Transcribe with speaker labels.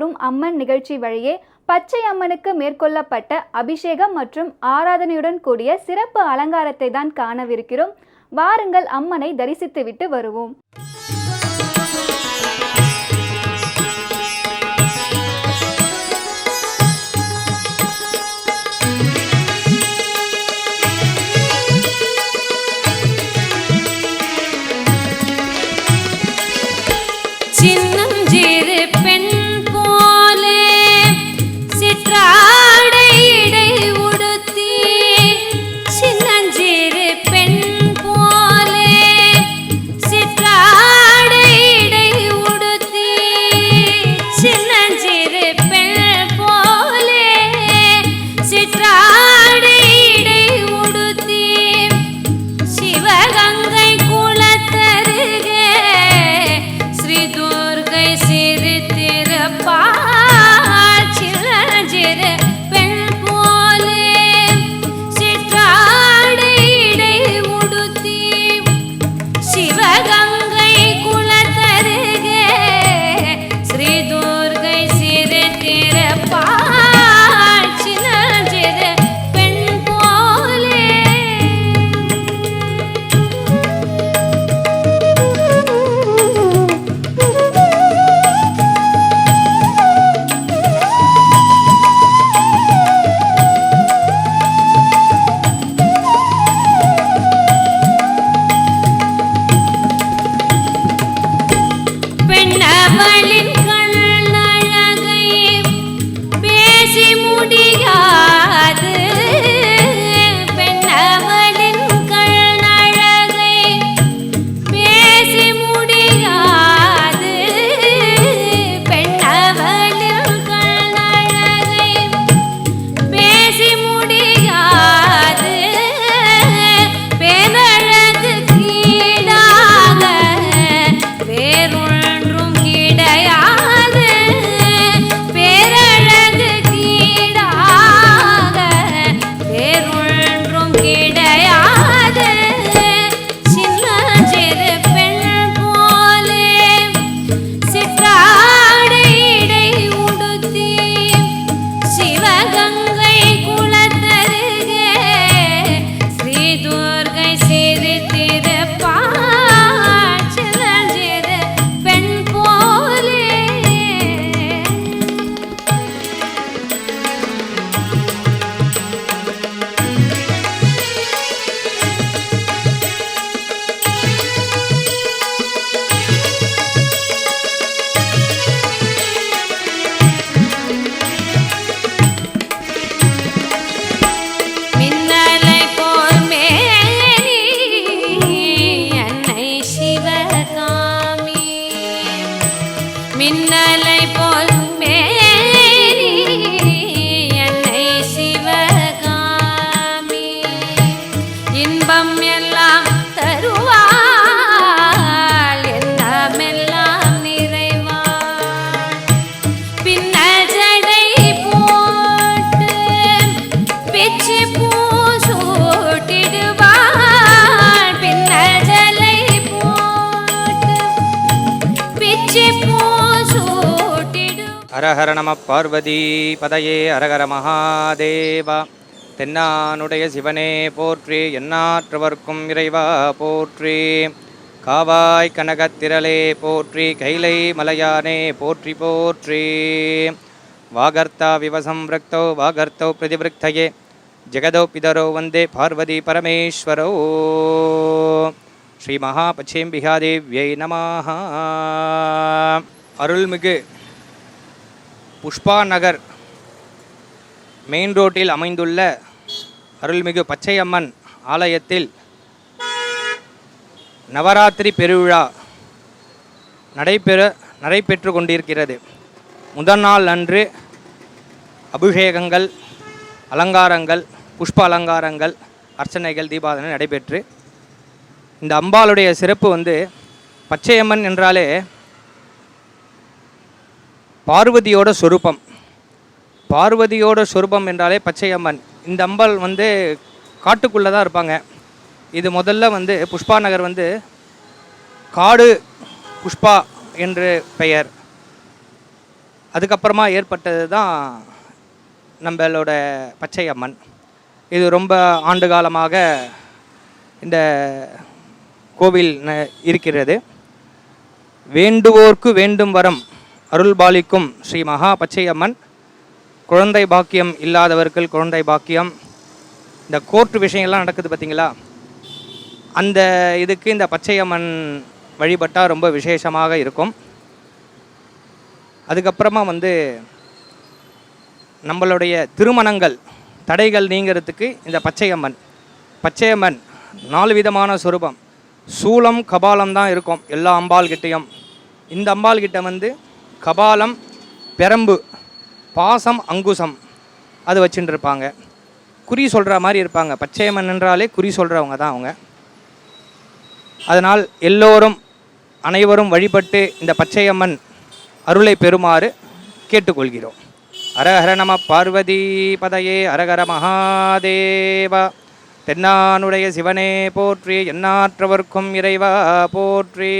Speaker 1: வாரும் அம்மன் நிகழ்ச்சி வழியே பச்சை அம்மனுக்கு மேற்கொள்ளப்பட்ட அபிஷேகம் மற்றும் ஆராதனையுடன் கூடிய சிறப்பு அலங்காரத்தை தான் காணவிருக்கிறோம். வாருங்கள் அம்மனை தரிசித்துவிட்டு வருவோம்.
Speaker 2: மின்னலை போல்
Speaker 3: ஹரஹர நம பார்வதி பதையே அரகர மகாதேவா. தென்னானுடைய சிவனே போற்றி எந்நாற்றவர்க்கும் இறைவா போற்றி. காவாய் கனகத்திரளே போற்றி கைலை மலையானே போற்றி போற்றி. வாகர்த்தா விவசம் ரக்தோ வாகர்த்தோ பிரதிவிருக்தயே. ஜெகதோ பிதரோ வந்தே பார்வதி பரமேஸ்வரோ. ஸ்ரீ மகாபச்சேம்பிகாதேவியை நமாக அருள்மிகு புஷ்பா நகர் மெயின் ரோட்டில் அமைந்துள்ள அருள்மிகு பச்சையம்மன் ஆலயத்தில் நவராத்திரி பெருவிழா நடைபெற நடைபெற்று கொண்டிருக்கிறது. முதல் நாள் அன்று அபிஷேகங்கள் அலங்காரங்கள் புஷ்ப அலங்காரங்கள் அர்ச்சனைகள் தீபாதனை நடைபெற்று இந்த அம்பாளுடைய சிறப்பு வந்து பச்சையம்மன் என்றாலே பார்வதியோட சொரூபம். பார்வதியோட சொரூபம் என்றாலே பச்சையம்மன் இந்த அம்பாள் வந்து காட்டுக்குள்ளே தான் இருப்பாங்க. இது முதல்ல வந்து புஷ்பா நகர் வந்து காடு புஷ்பா என்று பெயர். அதுக்கப்புறமா ஏற்பட்டது தான் நம்மளோட பச்சை அம்மன். இது ரொம்ப ஆண்டு காலமாக இந்த கோவில் இருக்கிறது. வேண்டுவோர்க்கு வேண்டும் வரம் அருள் பாலிக்கும் ஸ்ரீ மகா பச்சையம்மன் குழந்தை பாக்கியம் இல்லாதவர்கள் குழந்தை பாக்கியம். இந்த கோர்ட்டு விஷயங்கள்லாம் நடக்குது பார்த்தீங்களா? அந்த இதுக்கு இந்த பச்சையம்மன் வழிபட்டால் ரொம்ப விசேஷமாக இருக்கும். அதுக்கப்புறமா வந்து நம்மளுடைய திருமணங்கள் தடைகள் நீங்கிறதுக்கு இந்த பச்சையம்மன். பச்சையம்மன் நாலு விதமான சொரூபம். சூலம் கபாலம் தான் இருக்கும் எல்லா அம்பாள்கிட்டேயும். இந்த அம்பாள்கிட்ட வந்து கபாலம் பெரம்பு பாசம் அங்குசம். அது வச்சுட்டு இருப்பாங்க குறி சொல்கிற மாதிரி இருப்பாங்க. பச்சையம்மன் என்றாலே குறி சொல்கிறவங்க தான் அவங்க. அதனால் எல்லோரும் அனைவரும் வழிபட்டு இந்த பச்சையம்மன் அருளை பெறுமாறு கேட்டுக்கொள்கிறோம். அரஹர நம பார்வதி பதையே அரகர மகாதேவா. தென்னானுடைய சிவனே போற்றி எண்ணாற்றவர்க்கும் இறைவா போற்றி.